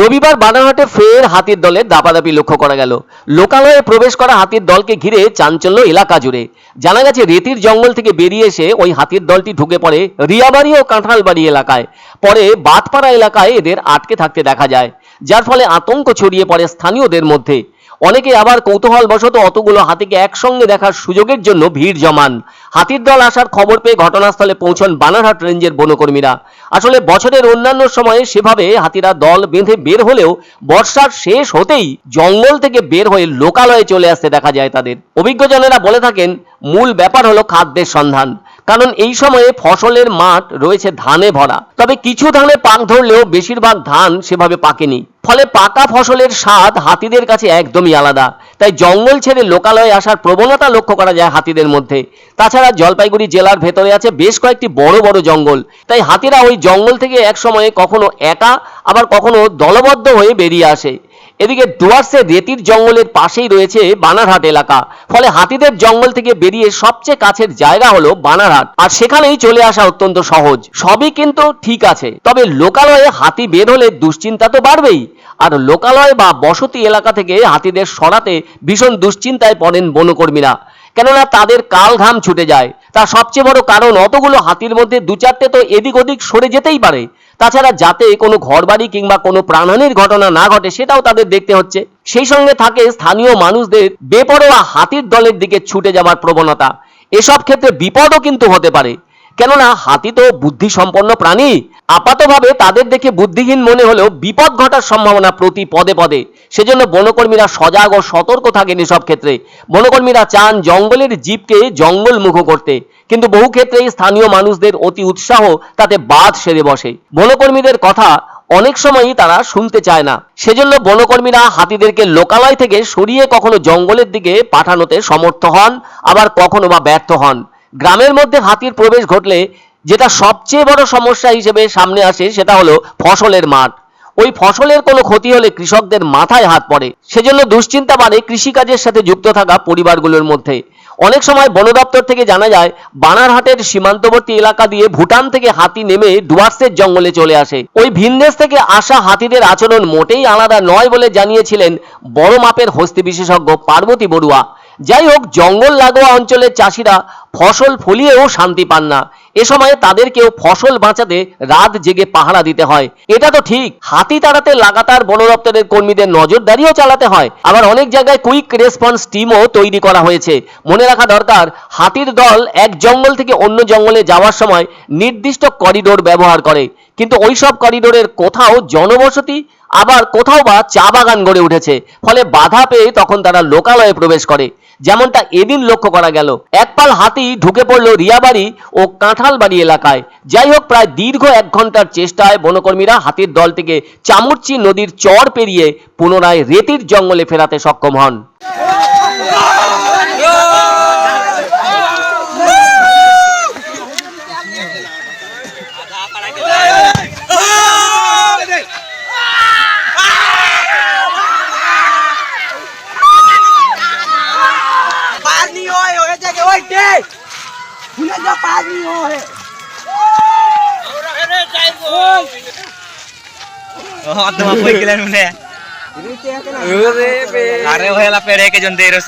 রবিবার বানারহাটে ফের হাতির দলের দাপাদাপি লক্ষ্য করা গেল। লোকালয়ে প্রবেশ করা হাতির দলকে ঘিরে চাঞ্চল্য এলাকা জুড়ে। জানা গেছে, রেতির জঙ্গল থেকে বেরিয়ে এসে ওই হাতির দলটি ঢুকে পড়ে রিয়াবাড়ি ও কাঁঠালবাড়ি এলাকায়। পরে বাতপাড়া এলাকায় এদের আটকে থাকতে দেখা যায়, যার ফলে আতঙ্ক ছড়িয়ে পড়ে স্থানীয়দের মধ্যে। অনেকে আবার কৌতূহলবশত অতগুলো হাতিকে একসঙ্গে দেখার সুযোগের জন্য ভিড় জমান। হাতির দল আসার খবর পেয়ে ঘটনাস্থলে পৌঁছন বানারহাট রেঞ্জের বনকর্মীরা। আসলে বছরের অন্যান্য সময়ে সেভাবে হাতিরা দল বেঁধে বের হলেও বর্ষার শেষ হতেই জঙ্গল থেকে বের হয়ে লোকালয়ে চলে আসতে দেখা যায় তাদের। অভিজ্ঞজনেরা বলে থাকেন, মূল ব্যাপার হলো খাদ্যের সন্ধান। কারণ এই সময়ে ফসলের মাঠ রয়েছে ধানে ভরা। তবে কিছু ধানে পাক ধরলেও বেশিরভাগ ধান সেভাবে পাকেনি। ফলে পাকা ফসলের স্বাদ হাতিদের কাছে একদমই আলাদা। তাই জঙ্গল ছেড়ে লোকালয়ে আসার প্রবণতা লক্ষ্য করা যায় হাতিদের মধ্যে। তাছাড়া জলপাইগুড়ি জেলার ভেতরে আছে বেশ কয়েকটি বড় বড় জঙ্গল। তাই হাতিরা ওই জঙ্গল থেকে এক সময়ে কখনো একা, আবার কখনো দলবদ্ধ হয়ে বেরিয়ে আসে। এদিকে দুয়ার্সে রেতির জঙ্গলের পাশেই রয়েছে বানারহাট এলাকা। ফলে হাতিদের জঙ্গল থেকে বেরিয়ে সবচেয়ে কাছের জায়গা হলো বানারহাট। আর সেখানেই চলে আসা অত্যন্ত সহজ। সবই কিন্তু ঠিক আছে। তবে লোকালয়ে হাতি বের হলে দুশ্চিন্তা তো বাড়বেই। আর লোকালয় বা বসতি এলাকা থেকে হাতিদের সরাতে ভীষণ দুশ্চিন্তায় পড়েন বনকর্মীরা। কেননা তাদের কাল ঘাম ছুটে যায়। তার সবচেয়ে বড় কারণ, অতগুলো হাতির মধ্যে দু চারটে তো এদিক ওদিক সরে যেতেই পারে। তাছাড়া যাতে কোনো ঘরবাড়ি কিংবা কোনো প্রাণহানির ঘটনা না ঘটে, সেটাও তাদের দেখতে হচ্ছে। সেই সঙ্গে থাকে স্থানীয় মানুষদের বেপরোয়া হাতির দলের দিকে ছুটে যাওয়ার প্রবণতা। এসব ক্ষেত্রে বিপদও কিন্তু হতে পারে। কেননা হাতি তো বুদ্ধি সম্পন্ন প্রাণী। আপাতভাবে তাদের দেখে বুদ্ধিহীন মনে হলেও বিপদ ঘটার সম্ভাবনা প্রতি পদে পদে। সেজন্য বনকর্মীরা সজাগ ও সতর্ক থাকেন এসব ক্ষেত্রে। বনকর্মীরা চান জঙ্গলের জীবকে জঙ্গলমুখ করতে। কিন্তু বহু ক্ষেত্রেই স্থানীয় মানুষদের অতি উৎসাহ তাতে বাদ সেরে বসে। বনকর্মীদের কথা অনেক সময়ই তারা শুনতে চায় না। সেজন্য বনকর্মীরা হাতিদেরকে লোকালয় থেকে সরিয়ে কখনো জঙ্গলের দিকে পাঠানোতে সমর্থ হন, আবার কখনো বা ব্যর্থ হন। গ্রামের মধ্যে হাতির প্রবেশ ঘটলে যেটা সবচেয়ে বড় সমস্যা হিসেবে সামনে আসে সেটা হলো ফসলের মাঠ। ওই ফসলের কোনো ক্ষতি হলে কৃষকদের মাথায় হাত পড়ে। সেজন্য দুশ্চিন্তা বাড়ে কৃষিকাজের সাথে যুক্ত থাকা পরিবারগুলোর মধ্যে। অনেক সময় বন দপ্তর থেকে জানা যায়, বানারহাটের সীমান্তবর্তী এলাকা দিয়ে ভুটান থেকে হাতি নেমে ডুয়ার্সের জঙ্গলে চলে আসে। ওই ভিনদেশ থেকে আসা হাতিদের আচরণ মোটেই আলাদা নয় বলে জানিয়েছিলেন বড় মাপের হস্তি বিশেষজ্ঞ পার্বতী বড়ুয়া। যাই হোক, জঙ্গল লাগোয়া অঞ্চলের চাষিরা ফসল ফলিয়েও শান্তি পান না। এ সময় তাদেরকেও ফসল বাঁচাতে রাত জেগে পাহারা দিতে হয়। এটা তো ঠিক। হাতি তাড়াতে লাগাতার বন দপ্তরের কর্মীদের নজরদারিও চালাতে হয়। আবার অনেক জায়গায় কুইক রেসপন্স টিমও তৈরি করা হয়েছে। মনে রাখা দরকার, হাতির দল এক জঙ্গল থেকে অন্য জঙ্গলে যাওয়ার সময় নির্দিষ্ট করিডোর ব্যবহার করে। কিন্তু ওইসব করিডোরের কোথাও জনবসতি আবার কোথাও বা চা বাগান গড়ে উঠেছে। ফলে বাধা পেয়ে তখন তারা লোকালয়ে প্রবেশ করে। যেমনটা এদিন লক্ষ্য করা গেল। একপাল হাতি ঢুকে পড়ল রিয়াবাড়ি ও কাঁঠালবাড়ি এলাকায়। যাই হোক, প্রায় দীর্ঘ এক ঘণ্টার চেষ্টায় বনকর্মীরা হাতির দলটিকে চামুরচি নদীর চর পেরিয়ে পুনরায় রেতির জঙ্গলে ফেরাতে সক্ষম হন। जा पार नहीं हो है Oh, tuma po ikilan mo na yan. Are, wala pere ke jon dero se.